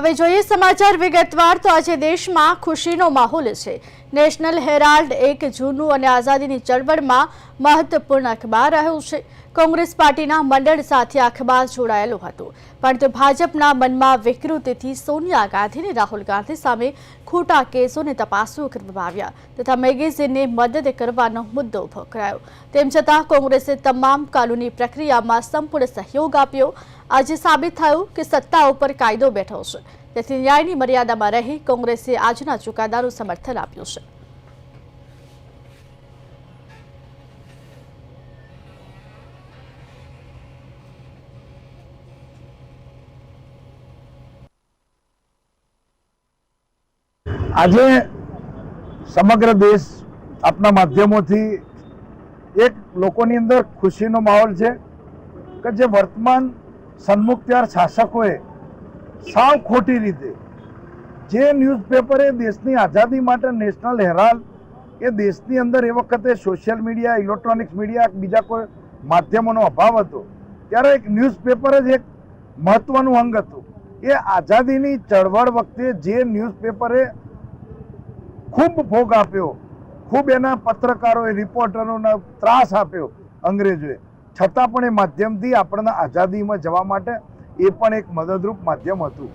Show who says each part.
Speaker 1: હવે જોઈએ સમાચાર વિગતવાર તો આજે દેશમાં ખુશીનો માહોલ છે. નેશનલ હેરાલ્ડ એક જૂનું અને આઝાદીની ચળવળમાં મહત્વપૂર્ણ અખબાર રહ્યું છે. કોંગ્રેસ પાર્ટીના મંડળ સાથે અખબાર જોડાયેલું હતું. પરંતુ ભાજપના મનમાં વિકૃતિથી સોનિયા ગાંધી અને રાહુલ ગાંધી સામે ખોટા કેસોને તપાસો કરવામાં આવ્યા તથા મેગેઝિનને મદદ કરવાનો મુદ્દો ઊભો કરાયો. તેમ છતાં કોંગ્રેસે તમામ કાનૂની પ્રક્રિયામાં સંપૂર્ણ સહયોગ આપ્યો. આજે સાબિત થયું કે સત્તા ઉપર કાયદો બેઠો છે. તેથી ન્યાયની મર્યાદામાં રહી કોંગ્રેસે આજના ચુકાદાનું સમર્થન આપ્યું છે.
Speaker 2: આજે સમગ્ર દેશ આપના માધ્યમોથી એક લોકોની અંદર ખુશીનો માહોલ છે કે જે વર્તમાન સન્મુખત્યાર શાસકોએ સાવ ખોટી રીતે. જે ન્યૂઝપેપરે દેશની આઝાદી માટે નેશનલ હેરાલ્ડ એ દેશની અંદર એ વખતે સોશિયલ મીડિયા, ઇલેક્ટ્રોનિક્સ મીડિયા, બીજા કોઈ માધ્યમોનો અભાવ હતો, ત્યારે એક ન્યૂઝપેપર જ એક મહત્વનું અંગ હતું. એ આઝાદીની ચળવળ વખતે જે ન્યૂઝપેપરે ખૂબ ભોગ આપ્યો, ખૂબ એના પત્રકારોએ, રિપોર્ટરોને ત્રાસ આપ્યો અંગ્રેજોએ, છતાં પણ એ માધ્યમથી આપણને આઝાદીમાં જવા માટે એ પણ એક મદદરૂપ માધ્યમ હતું.